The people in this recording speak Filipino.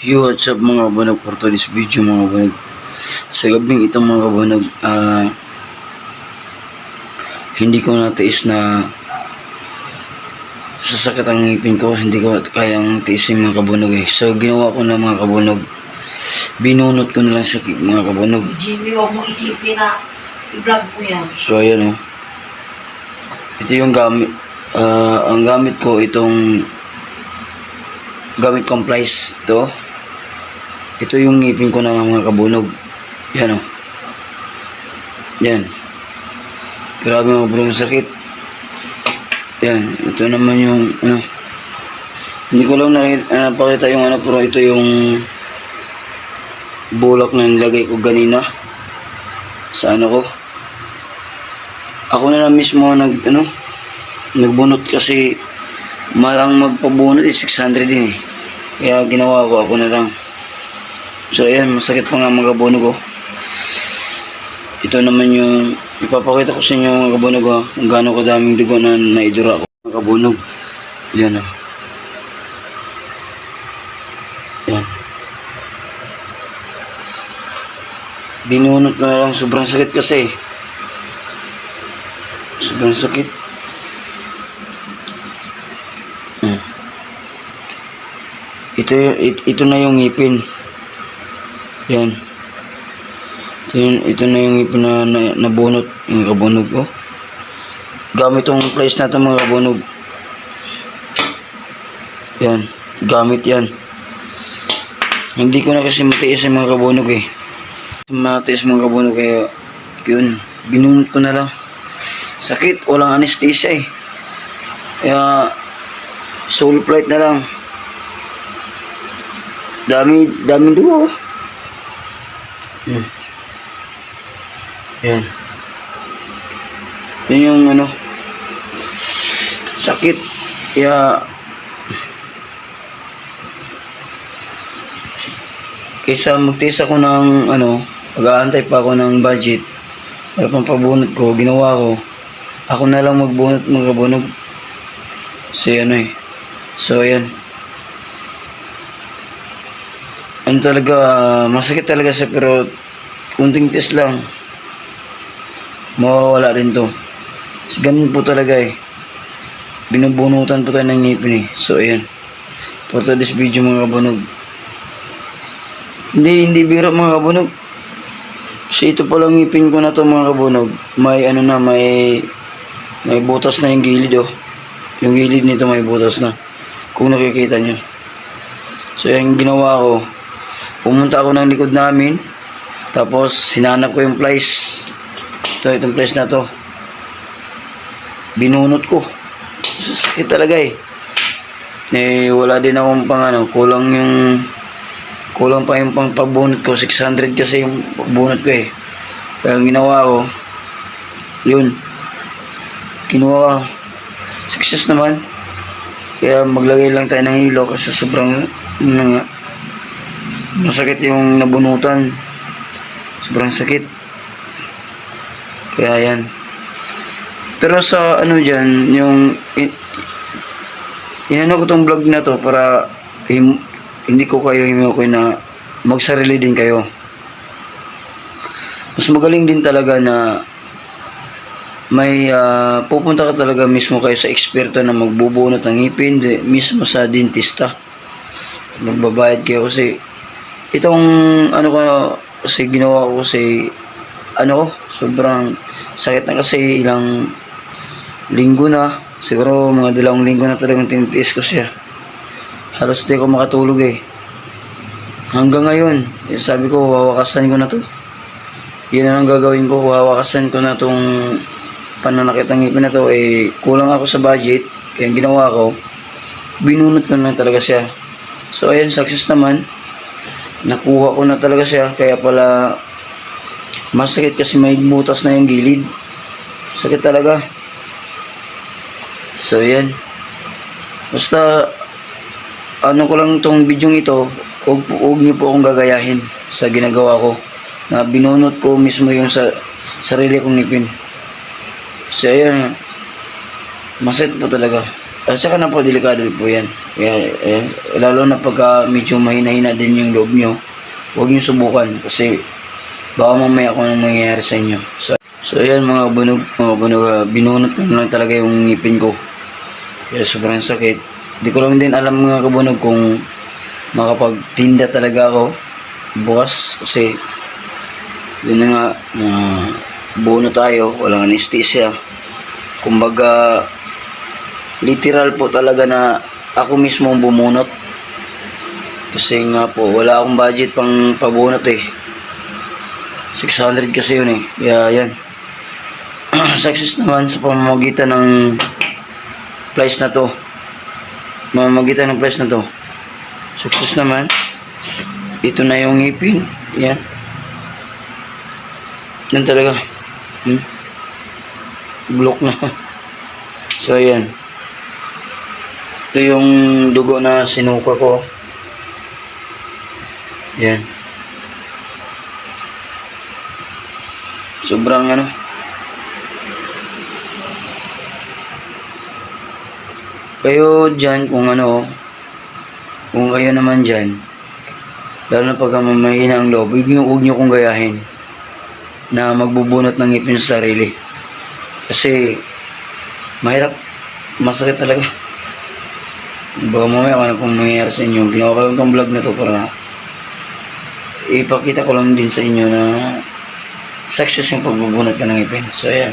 Yo, what's up mga kabanag for today's video mga kabanag. Sa gabing ito mga kabanag, ah, hindi ko natiis na sasakit ang ngipin ko, hindi ko kayang tiisin mga kabunog eh. So ginawa ko na mga kabunog, binunot ko na lang sa mga kabunog. Jimmy, huwag mo isipin na i-vlog mo yan. So ayan oh. Ito yung gamit, ah, ang gamit ko itong gamit complies ito. Ito yung ngipin ko na mga kabunog. Yan oh. Yan. Grabe mga bro, sakit. Yan, ito naman yung ano. Hindi ko lang ah, napakita yung ano, pero ito yung bulak na nilagay ko ganina sa ano ko. Ako na lang mismo nag ano, nagbunot kasi malang magpabunot eh 600 din eh. Kaya ginawa ko ako na lang. So ayan, masakit pa nga mga kabunog ko. Ito naman yung ipapakita ko sa inyo mga kabunog ko kung gaano kadaming dugo na naidura ko mga kabunog. Yan o. Yan. Binunot ko na lang. Sobrang sakit kasi. Sobrang sakit. Hmm. Ito, it- ito na yung ngipin. Yan. Ito, yun- ito na yung ngipin na, na nabunot. Yung kabunog ko. Gamit tong place na ito mga kabunog. Yan. Gamit yan. Hindi ko na kasi matiis yung mga kabunog eh. Matiis mga kabunog kaya yun. Binunot ko na lang. Sakit. Walang anesthesia eh. Kaya soul flight na lang. Dami, dami dugo. Yan. Yan yung ano. Sakit. Kaya kaysa magtiis ako ng ano, mag-aantay pa ako ng budget para pang pabunot ko, ginawa ko, ako na lang magbunot mga kabunog. Si ano eh. So, ayan. Ano talaga, masakit talaga siya pero kunting test lang. Mawawala rin to. Kasi ganun po talaga eh. Binubunutan po tayo ng ngipin eh. So, ayan. For today's video mga kabunog. Hindi, hindi biro mga kabunog. Kasi ito palang ngipin ko na to mga kabunog. May ano na, may may butas na yung gilid oh. Yung gilid nito may butas na. Kung nakikita nyo. So yung ginawa ko, pumunta ako ng likod namin. Tapos hinanap ko yung place. Ito, itong place na to. Binunot ko. Sakit talaga eh. Eh, wala din akong pang ano, kulang yung kulang pa yung pang pagbunot ko 600 kasi yung pagbunot ko eh kaya ang ginawa ko yun kinuha success naman kaya maglagay lang tayo ng hilo kasi sobrang ano nga masakit yung nabunutan sobrang sakit kaya yan pero sa ano dyan yung in, inano ko tong vlog na to para him, hindi ko kayo himukoy na magsarili din kayo. Mas magaling din talaga na may ah, pupunta ka talaga mismo kayo sa eksperto na magbubunot ng ngipin, mismo sa dentista. Magbabayad kayo kasi itong ano ko kasi ginawa ko kasi ano ko, sobrang sakit na kasi ilang linggo na siguro mga dalawang linggo na talagang tinitiis ko siya halos di ko makatulog eh. Hanggang ngayon, eh, sabi ko, wawakasan ko na to. Yun ang gagawin ko, wawakasan ko na tong pananakit ng ngipin na to. Eh, kulang ako sa budget, kaya ginawa ko, binunot ko na talaga siya. So, ayan, success naman. Nakuha ko na talaga siya, kaya pala masakit kasi may butas na yung gilid. Sakit talaga. So, ayan. Basta, ano ko lang tong video ito, huwag, huwag niyo po akong gagayahin sa ginagawa ko. Na binunot ko mismo yung sa sarili kong ngipin. So, ayan, maset po talaga. At saka na po, delikado po yan. Kaya, eh, lalo na pagka medyo mahina-hina din yung loob nyo, huwag nyo subukan kasi baka mamaya kung anong mangyayari sa inyo. So, so ayan mga kabunog, mga kabunog, ah, binunot ko lang talaga yung ngipin ko. Kaya sobrang sakit. Di ko lang din alam mga kabunog kung makapagtinda talaga ako bukas kasi yun na nga, uh, buo na tayo, walang anesthesia. Kumbaga, literal po talaga na ako mismo ang bumunot. Kasi nga po, wala akong budget pang pabunot eh. 600 kasi yun eh. Kaya yan. Success naman sa pamamagitan ng price na to. Pamamagitan ng price na to. Success naman. Ito na yung ngipin. Yan. Yan talaga. Hmm? Block na. So, ayan. Ito yung dugo na sinuka ko. Yan. Sobrang ano. Kayo dyan kung ano, kung kayo naman dyan, lalo na pagka mahina ang loob, huwag nyo kong gayahin na magbubunot ng ngipin sa sarili. Kasi, mahirap, masakit talaga. Baka mamaya ano pong mangyayari sa inyo. Ginawa ko lang itong vlog na to para ipakita ko lang din sa inyo na success yung pagbubunot ka ng ngipin. So, ayan.